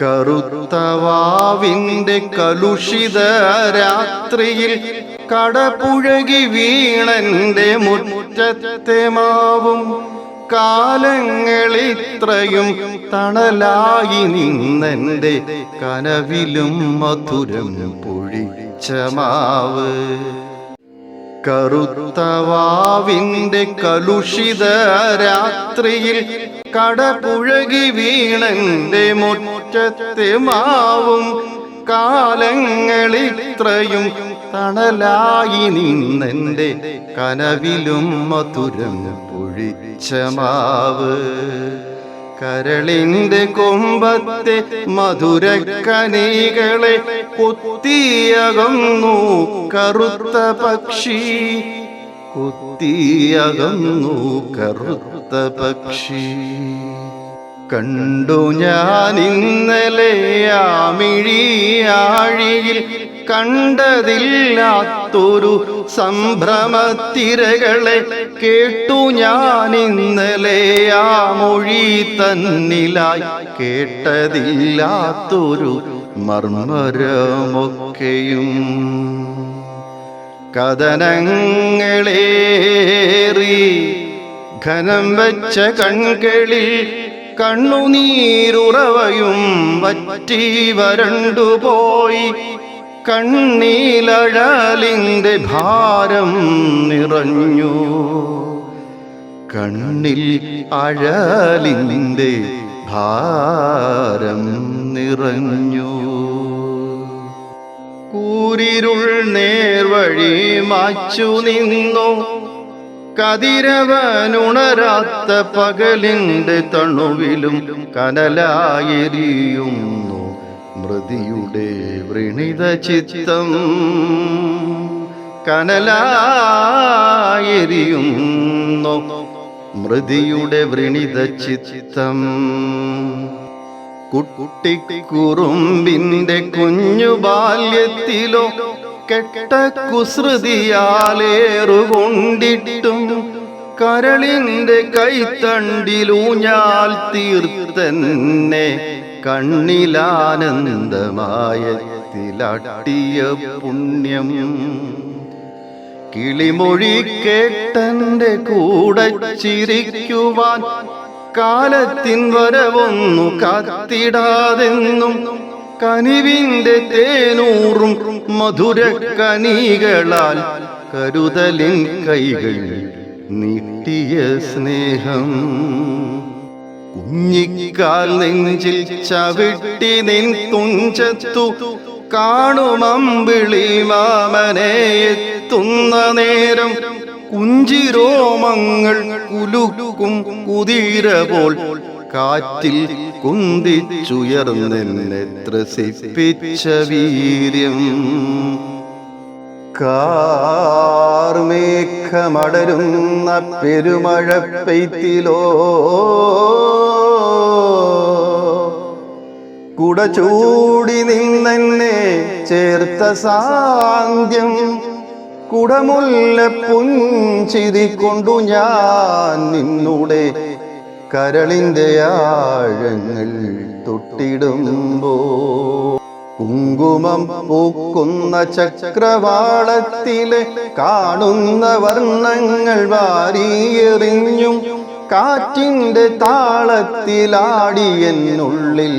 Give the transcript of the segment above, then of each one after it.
കറുത്തവാവിന്റെ കലുഷിത രാത്രിയിൽ കടപുഴകി വീണന്റെ മുറ്റത്തെ മാവും കാലങ്ങളിത്രയും തണലായി നിന്നെന്റെ കനവിലും മധുരം പൊഴിച്ച മാവ്. കറുത്തവാവിന്റെ കലുഷിത രാത്രിയിൽ കടപുഴകി വീണന്റെ മുറ്റത്തെ മാവും കാലങ്ങളിത്രയും തണലായി നിന്നെന്റെ കനവിലും മധുരം പൊഴിച്ച മാവ്. കരളിന്റെ കൊമ്പത്തെ മധുരക്കനികളെ കുത്തിയകന്നു കറുത്ത പക്ഷി. കുത്തിയകന്നു കറുത്ത പക്ഷി. കണ്ടു ഞാൻ ഇന്നലെ ആമിഴിയാഴിയിൽ കണ്ടതില്ലാത്തൊരു സംഭ്രമത്തിരകളെ കേട്ടു ഞാൻ ഇന്നലെ ആ മൊഴി തന്നിലായി കേട്ടതില്ലാത്തൊരു മർമ്മരമൊക്കെയും. കഥനങ്ങളേറി ഘനം വച്ച കൺകളിൽ കണ്ണുനീരുറവയും വറ്റി വരണ്ടുപോയി കണ്ണീലഴലിന്റെ ഭാരം നിറഞ്ഞു. കണ്ണിൽ അഴലിന്റെ ഭാരം നിറഞ്ഞു. കൂരിരുൾ നേർവഴി മാച്ചു നിന്നു. കതിരവനുണരാത്ത പകലിന്റെ തണുവിലും കനലായെരിയുന്നു മൃതിയുടെ വൃണിത ചിത്തം. കനലായെരിയുന്നു മൃതിയുടെ വൃണിത ചിത്തം. കുട്ടിക്കുറുമ്പിന്റെ കുഞ്ഞു ബാല്യത്തിലോ കെട്ട കുസൃതിയാലേറുകൊണ്ടിട്ടും കരളിന്റെ കൈത്തണ്ടിലൂഞ്ഞാൽ തീർത്തന്നെ കണ്ണിലാനന്ദമായത്തിലട്ടിയ പുണ്യം. കിളിമൊഴി കേട്ടന്റെ കൂടെ ചിരിക്കുവാൻ കാലത്തിൻ വരവൊന്നു കാത്തിടാതെന്നും കനിവിന്റെ തേനൂറും മധുര കനികളാൽ കരുതലിൻ കൈകൾ നീട്ടിയ സ്നേഹം. കുഞ്ഞിക്കാൽ നെഞ്ചിൽ ചവിട്ടി നിൻ തുഞ്ചത്തു കാണുമമ്പിളി മാമനെ എത്തുന്ന നേരം കുഞ്ചിരോമങ്ങൾ കുലുക്കും കുതിര പോൽ കാറ്റിൽ കുന്തിച്ചുയർന്നെന്നെ ത്രസിപ്പിച്ച വീര്യം. കാർമേഘമടരുന്ന പെരുമഴ പെയ്ത്തിലോ. കുട നിന്നെന്നെ ചേർത്ത സാന്ധ്യം കുടമുല്ല പുഞ്ചിരി കൊണ്ടു ഞാൻ നിന്നുടെ കരളിന്റെ ആഴങ്ങൾ തൊട്ടിടുമ്പോ കുങ്കുമം പൂക്കുന്ന ചക്രവാളത്തിലെ കാണുന്ന വർണങ്ങൾ വാരിയെറിഞ്ഞും കാറ്റിന്റെ താളത്തിലാടി എന്നുള്ളിൽ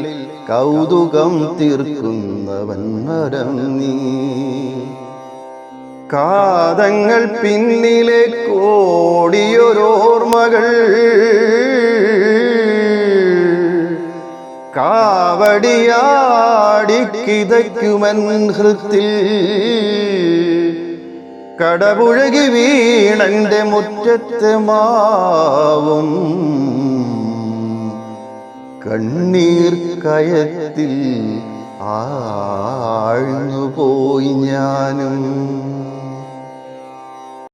കൗതുകം തീർക്കുന്നവൻ മരം നീ. കാതങ്ങൾ പിന്നിലെ കോടിയൊരോർമ്മകൾ കാവടിയാടി കിതയ്ക്കുമൻ ഹൃത്തിൽ. കടപുഴകി വീണന്റെ മുറ്റത്തെ മാവും. കണ്ണീർ കയത്തിൽ ആഴ്ന്നുപോയി ഞാനും.